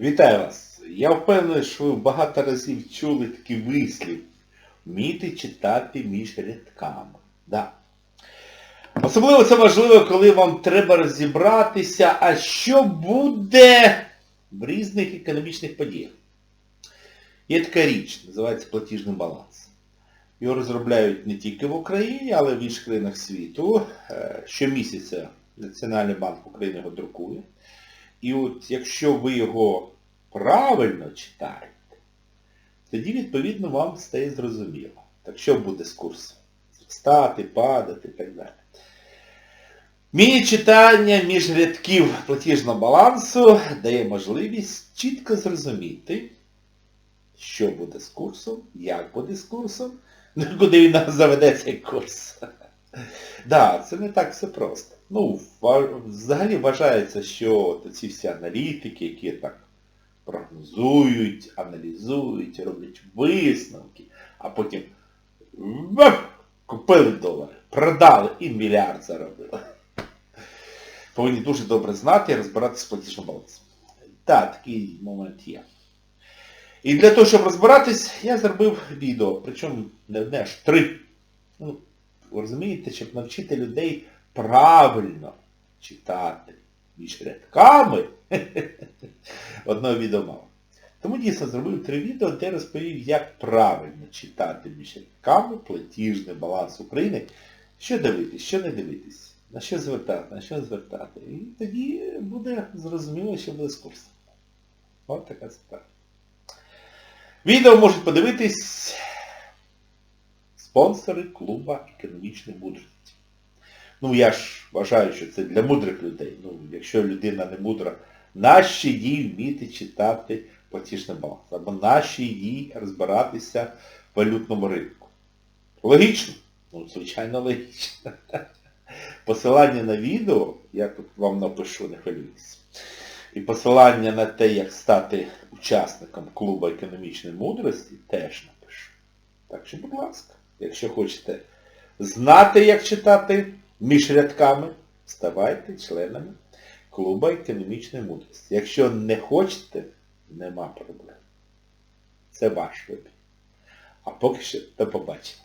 Вітаю вас! Я впевнений, що ви багато разів чули такий вислів. Вміти читати між рядками. Да. Особливо це важливо, коли вам треба розібратися, а що буде в різних економічних подіях. Є така річ, називається платіжний баланс. Його розробляють не тільки в Україні, але й в інших країнах світу. Е, Щомісяця Національний банк України його друкує. І от якщо ви його правильно читаєте, тоді, відповідно, вам стає зрозуміло. Так що буде з курсом? Стати, падати і так далі. Мій читання між рядків платіжного балансу дає можливість чітко зрозуміти, що буде з курсом, як буде з курсом, куди він заведе цей курс. Да, це не так все просто. Ну, взагалі вважається, що ці всі аналітики, які так прогнозують, аналізують, роблять висновки, а потім купили долари, продали і мільярд заробили. Повинні дуже добре знати і розбиратися з платіжним балансом. Так, такий момент є. І для того, щоб розбиратись, я зробив відео, причому не одне, аж три. Ну, розумієте, щоб навчити людей правильно читати між рядками, одного відео. Тому дійсно зробив три відео, де розповів, як правильно читати між рядками платіжний баланс України, що дивитись, що не дивитись, на що звертати, на що звертати. І тоді буде зрозуміло, що буде з курсом. От така ситуація. Відео можуть подивитись спонсори клуба економічної мудрості. Ну я ж вважаю, що це для мудрих людей. Ну, якщо людина не мудра, наші їй вміти читати платіжний баланс. Або наші їй розбиратися в валютному ринку. Логічно? Ну, звичайно, логічно. Посилання на відео, я тут вам напишу, не хвилюйтесь. І посилання на те, як стати учасником клубу економічної мудрості, теж напишу. Так що, будь ласка, якщо хочете знати, як читати між рядками, ставайте членами клубу економічної мудрості. Якщо не хочете, нема проблем. Це ваш вибір. А поки що до побачення.